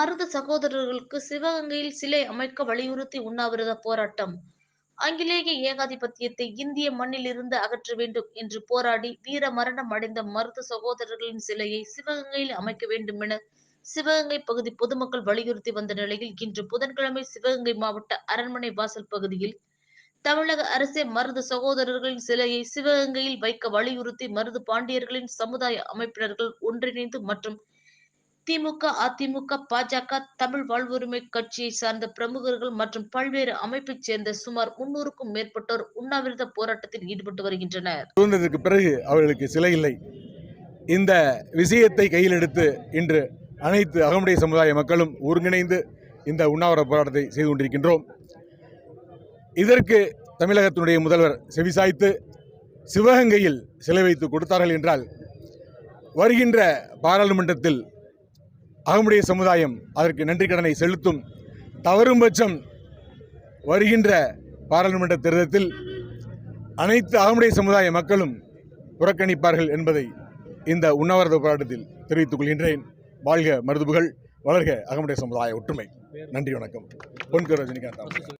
மருது சகோதரர்களுக்கு சிவகங்கையில் சிலை அமைக்க வலியுறுத்தி உண்ணாவிரத போராட்டம். ஆங்கிலேய ஏகாதிபத்தியத்தை இந்திய மண்ணில் இருந்து அகற்ற வேண்டும் என்று போராடி வீர மரணம் அடைந்த மருது சகோதரர்களின் சிலையை சிவகங்கையில் அமைக்க வேண்டும் என சிவகங்கை பகுதி பொதுமக்கள் வலியுறுத்தி வந்த நிலையில் இன்று புதன்கிழமை சிவகங்கை மாவட்ட அரண்மனை வாசல் பகுதியில் தமிழக அரசே மருது சகோதரர்களின் சிலையை சிவகங்கையில் வைக்க வலியுறுத்தி மருது பாண்டியர்களின் சமுதாய அமைப்பினர்கள் ஒன்றிணைந்து மற்றும் திமுக அதிமுக பாஜக தமிழ் வாழ்வுரிமை கட்சியை சார்ந்த பிரமுகர்கள் மற்றும் பல்வேறு அமைப்பைச் சேர்ந்த சுமார் முன்னூறுக்கும் மேற்பட்டோர் உண்ணாவிரத போராட்டத்தில் ஈடுபட்டு வருகின்றனர். சுதந்திரத்திற்கு பிறகு அவர்களுக்கு சிலை இல்லை. இந்த விஷயத்தை கையில் எடுத்து இன்று அனைத்து அகமுடைய சமுதாய மக்களும் ஒருங்கிணைந்து இந்த உண்ணாவிரத போராட்டத்தை செய்து கொண்டிருக்கின்றோம். இதற்கு தமிழகத்தினுடைய முதல்வர் செவிசாய்த்து சிவகங்கையில் சிலை வைத்து கொடுத்தார்கள் என்றால் வருகின்ற பாராளுமன்றத்தில் அகமுடைய சமுதாயம் அதற்கு நன்றி கடனை செலுத்தும் தவறும் பட்சம் வருகின்ற பாராளுமன்ற தேர்தலில் அனைத்து அகமுடைய சமுதாய மக்களும் புறக்கணிப்பார்கள் என்பதை இந்த உண்ணாவிரத போராட்டத்தில் தெரிவித்துக் கொள்கின்றேன். வாழ்க மருதுபுகள் வளர்க அகமுடைய சமுதாய ஒற்றுமை. நன்றி வணக்கம். பொன்கர் ரஜினிகாந்த்